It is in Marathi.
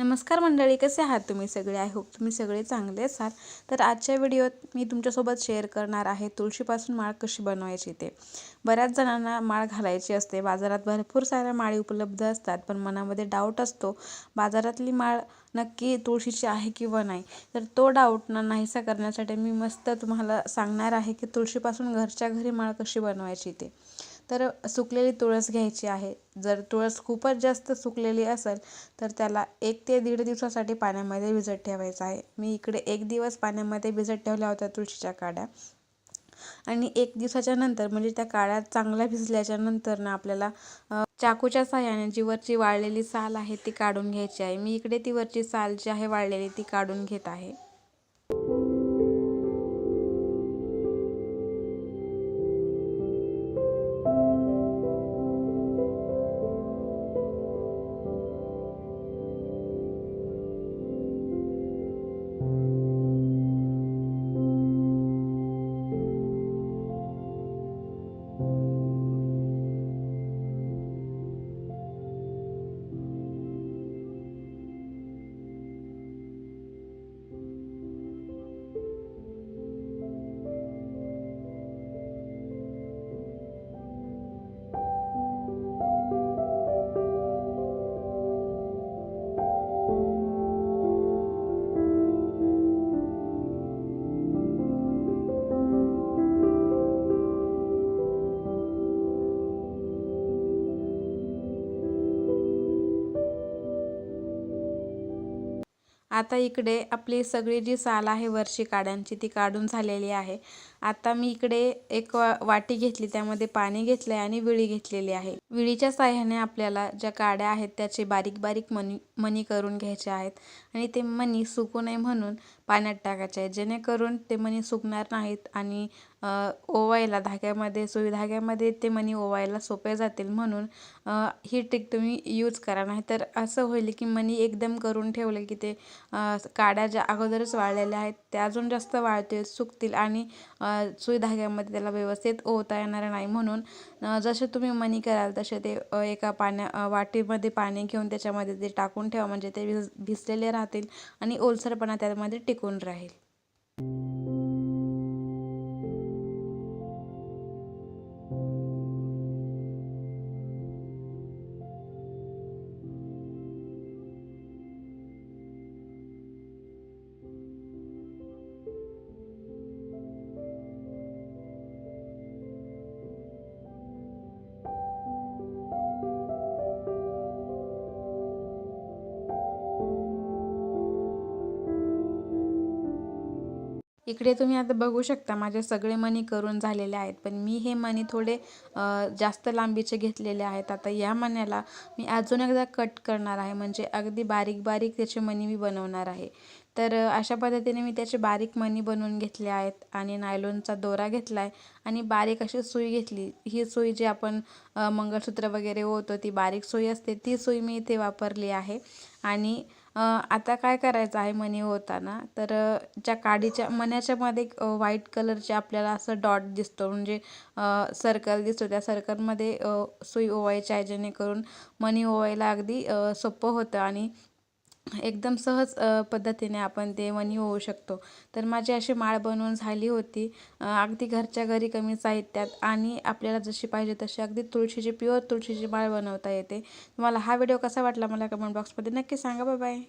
नमस्कार मंडळी कसे आहात तुम्ही सगळे? आय होप तुम्ही सगळे चांगले असाल. तर आजच्या व्हिडिओत मी तुमच्यासोबत शेअर करणार आहे तुळशीपासून माळ कशी बनवायची ते. बऱ्याच जणांना माळ घालायची असते. बाजारात भरपूर साऱ्या माळी उपलब्ध असतात पण मनामध्ये डाऊट असतो बाजारातली माळ नक्की तुळशीची आहे किंवा नाही? तर तो डाऊट ना नाहीसा करण्यासाठी मी मस्त तुम्हाला सांगणार आहे की तुळशीपासून घरच्या घरी माळ कशी बनवायची ते. तर सुकलेली तुळस घ्यायची आहे. जर तुळस खूपच जास्त सुकलेली असेल तर त्याला एक ते दीड दिवसासाठी पाण्यामध्ये भिजत ठेवायचं आहे. मी इकडे एक दिवस पाण्यामध्ये भिजत ठेवल्या होत्या तुळशीच्या काड्या. आणि एक दिवसाच्या नंतर म्हणजे त्या काड्या चांगल्या भिजल्याच्या नंतर ना आपल्याला चाकूच्या साह्याने जी वरची वाळलेली साल आहे ती काढून घ्यायची आहे. मी इकडे ती वरची साल जी आहे वाळलेली ती काढून घेत आहे. आता इकडे आपली सगळी जी साल आहे वरची काड्यांची ती काढून झालेली आहे. आता मी इकडे एक वाटी घेतली त्यामध्ये पाणी घेतलं आहे आणि विळी घेतलेली आहे. विळीच्या साह्याने आपल्याला ज्या काड्या आहेत त्याचे बारीक बारीक मनी मनी करून घ्यायचे आहेत. आणि ते मनी सुकू नये म्हणून पाण्यात टाकायचे. आहे जेणेकरून ते मणी सुकणार नाहीत आणि ओवायला धाग्यामध्ये सुई धाग्यामध्ये ते मणी ओवायला सोपे जातील म्हणून ही ट्रिक तुम्ही यूज करा. नाही तर असं होईल की मणी एकदम करून ठेवले की ते काड्या ज्या अगोदरच वाळलेल्या आहेत त्या अजून जास्त वाळतील सुकतील आणि सुई धाग्यामध्ये त्याला व्यवस्थित ओवता येणार नाही म्हणून जसे तुम्ही मणी कराल तसे ते एका पाण्या वाटीमध्ये पाणी घेऊन त्याच्यामध्ये ते टाकून ठेवा. म्हणजे ते भिज भिजलेले राहतील आणि ओलसरपणा त्यामध्ये टिक टिकून राहील इकडे तुम्ही आता बघू शकता माझे सगळे मणी करून झालेले आहेत पण मी हे मणी थोडे जास्त लांबीचे घेतलेले आहेत. आता या मण्याला मी अजून एकदा कट करणार आहे म्हणजे अगदी बारीक बारीक त्याचे मणी मी बनवणार आहे. तर अशा पद्धतीने मी त्याचे बारीक मणी बनवून घेतले आहेत आणि नायलॉनचा दोरा घेतला आहे आणि बारीक अशी सुई घेतली. ही सुई जी आपण मंगळसूत्र वगैरे होतो ती बारीक सुई असते ती सुई मी इथे वापरली आहे. आणि आता काय करायचं आहे मणी होताना तर ज्या काडीच्या मण्याच्या मध्ये व्हाईट कलरचे आपल्याला असं डॉट दिसतो. म्हणजे सर्कल दिसतो. त्या सर्कलमध्ये सुई ओवायची आहे जेणेकरून मणी ओवायला अगदी सोपं होतं. आणि एकदम सहज पद्धतीने आपण ते मनी होऊ शकतो. तर माझी अशी माळ बनवून झाली होती. अगदी घरच्या घरी कमी साहित्यात आणि आपल्याला जशी पाहिजे तशी अगदी तुळशीची प्युअर तुळशीची माळ बनवता येते. तुम्हाला हा व्हिडिओ कसा वाटला मला कमेंट बॉक्समध्ये नक्की सांगा. बाय